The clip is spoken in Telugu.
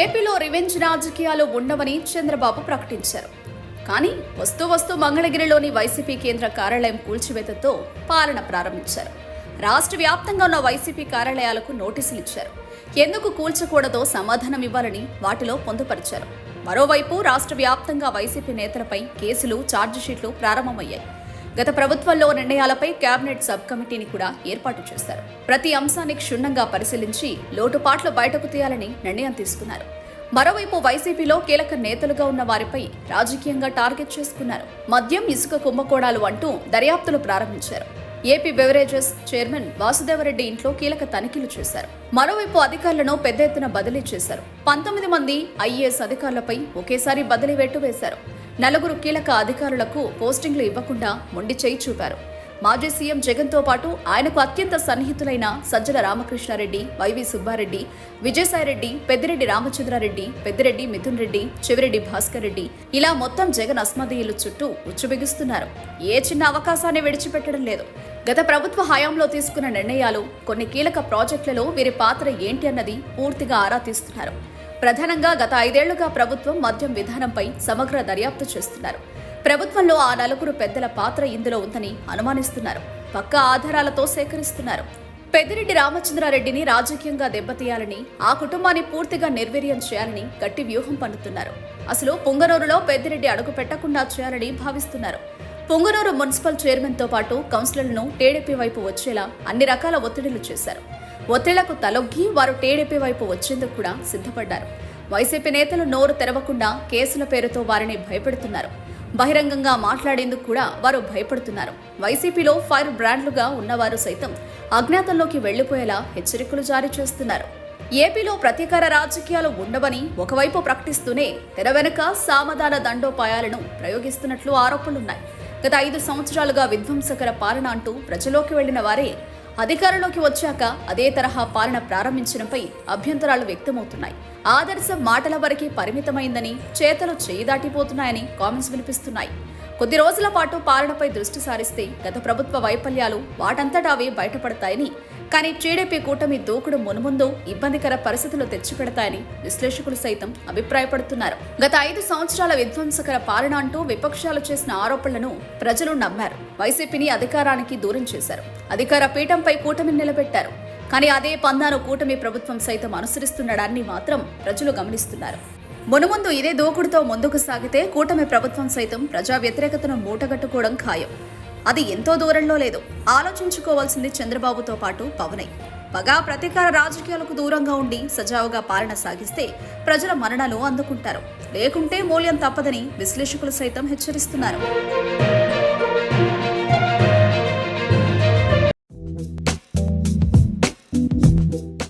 ఏపీలో రివెంజ్ రాజకీయాలు ఉండవని చంద్రబాబు ప్రకటించారు. కానీ వస్తూ వస్తూ మంగళగిరిలోని వైసీపీ కేంద్ర కార్యాలయం కూల్చివేతతో పాలన ప్రారంభించారు. రాష్ట్ర వ్యాప్తంగా ఉన్న వైసీపీ కార్యాలయాలకు నోటీసులు ఇచ్చారు. ఎందుకు కూల్చకూడదో సమాధానం ఇవ్వాలని వాటిలో పొందుపరిచారు. మరోవైపు రాష్ట్ర వ్యాప్తంగా వైసీపీ నేతలపై కేసులు ఛార్జిషీట్లు ప్రారంభమయ్యాయి. గత ప్రభుత్వంలో నిర్ణయాలపై కేబినెట్ సబ్ కమిటీని కూడా ఏర్పాటు చేశారు ప్రతి అంశాన్ని క్షుణ్ణంగా పరిశీలించి లోటుపాట్లు బయటకు తీయాలని నిర్ణయం తీసుకున్నారు. మరోవైపు వైసీపీలో కీలక నేతలుగా ఉన్న వారిపై రాజకీయంగా టార్గెట్ చేసుకున్నారు. మద్యం ఇసుక కుంభకోణాలు అంటూ దర్యాప్తులు ప్రారంభించారు. ఏపీ బెవరేజెస్ చైర్మన్ వాసుదేవరెడ్డి ఇంట్లో కీలక తనిఖీలు చేశారు. మరోవైపు అధికారులను పెద్ద ఎత్తున బదిలీ చేశారు. పంతొమ్మిది మంది ఐఏఎస్ అధికారులపై ఒకేసారి బదిలీ వేటు వేశారు. నలుగురు కీలక అధికారులకు పోస్టింగ్లు ఇవ్వకుండా మొండి చేయి చూపారు. మాజీ సీఎం జగన్తో పాటు ఆయనకు అత్యంత సన్నిహితులైన సజ్జల రామకృష్ణారెడ్డి వైవి సుబ్బారెడ్డి విజయసాయిరెడ్డి పెద్దిరెడ్డి రామచంద్రారెడ్డి పెద్దిరెడ్డి మిథున్ రెడ్డి చెవిరెడ్డి భాస్కర్ రెడ్డి. ఇలా మొత్తం జగన్ అస్మదీయులు చుట్టూ ఉచ్చుబిగుస్తున్నారు. ఏ చిన్న అవకాశాన్ని విడిచిపెట్టడం లేదు. గత ప్రభుత్వ హయాంలో తీసుకున్న నిర్ణయాలు కొన్ని కీలక ప్రాజెక్టులలో వీరి పాత్ర ఏంటి అన్నది పూర్తిగా ఆరా తీస్తున్నారు. ప్రధానంగా గత ఐదేళ్ళుగా ప్రభుత్వం మద్యం విధానంపై సమగ్ర దర్యాప్తు చేస్తున్నారు. ప్రభుత్వంలో ఆ నలుగురు పెద్దల పాత్ర ఇందులో ఉందని అనుమానిస్తున్నారు. పక్క ఆధారాలతో సేకరిస్తున్నారు. పెద్దిరెడ్డి రామచంద్రారెడ్డిని రాజకీయంగా దెబ్బతీయాలని ఆ కుటుంబాన్ని పూర్తిగా నిర్వీర్యం చేయాలని గట్టి వ్యూహం పన్నుతున్నారు అసలు పుంగనూరులో పెద్దిరెడ్డి అడుగు పెట్టకుండా చేయాలని భావిస్తున్నారు. పుంగనూరు మున్సిపల్ చైర్మన్తో పాటు కౌన్సిలర్లను టీడీపీ వైపు వచ్చేలా అన్ని రకాల ఒత్తిడిలు చేశారు. ఒత్తిళ్ళకు తలొగ్గి వారు టీడీపీ వైపు వచ్చేందుకు కూడా సిద్ధపడ్డారు. వైసీపీ నేతలు నోరు తెరవకుండా కేసుల పేరుతో వారిని భయపెడుతున్నారు. బహిరంగంగా మాట్లాడేందుకు కూడా వారు భయపడుతున్నారు. వైసీపీలో ఫైర్ బ్రాండ్లుగా ఉన్నవారు సైతం అజ్ఞాతంలోకి వెళ్ళిపోయేలా హెచ్చరికలు జారీ చేస్తున్నారు. ఏపీలో ప్రతీకార రాజకీయాలు ఉండవని ఒకవైపు ప్రకటిస్తూనే తెర వెనుక సామధాన దండోపాయాలను ప్రయోగిస్తున్నట్లు ఆరోపణలున్నాయి. గత ఐదు సంవత్సరాలుగా విధ్వంసకర పాలన అంటూ ప్రజలోకి వెళ్ళిన వారే అధికారంలోకి వచ్చాక అదే తరహా పాలన ప్రారంభించడంపై అభ్యంతరాలు వ్యక్తమవుతున్నాయి. ఆదర్శం మాటల వరకే పరిమితమైందని చేతలు చేయి దాటిపోతున్నాయని కామెంట్స్ వినిపిస్తున్నాయి. కొద్ది రోజుల పాటు పాలనపై దృష్టి సారిస్తే గత ప్రభుత్వ వైఫల్యాలు వాటంతటా అవే బయటపడతాయని కానీ టీడీపీ కూటమి దూకుడు మునుముందు ఇబ్బందికర పరిస్థితులు తెచ్చిపెడతాయని విశ్లేషకులు సైతం అభిప్రాయపడుతున్నారు. గత ఐదు సంవత్సరాల విధ్వంసకర పాలన అంటూ విపక్షాలు చేసిన ఆరోపణలను ప్రజలు నమ్మారు. వైసీపీని అధికారానికి దూరం చేశారు. అధికార పీఠంపై కూటమిని నిలబెట్టారు. కానీ అదే పందాను కూటమి ప్రభుత్వం సైతం అనుసరిస్తుండడాన్ని మాత్రం ప్రజలు గమనిస్తున్నారు. మునుముందు ఇదే దూకుడుతో ముందుకు సాగితే కూటమి ప్రభుత్వం సైతం ప్రజా వ్యతిరేకతను మూటగట్టుకోవడం ఖాయం. అది ఎంతో దూరంలో లేదు. ఆలోచించుకోవాల్సింది చంద్రబాబుతో పాటు పవనై. పగా ప్రతీకార రాజకీయాలకు దూరంగా ఉండి సజావుగా పాలన సాగిస్తే ప్రజల మరణాలు అందుకుంటారు. లేకుంటే మూల్యం తప్పదని విశ్లేషకులు సైతం హెచ్చరిస్తున్నారు.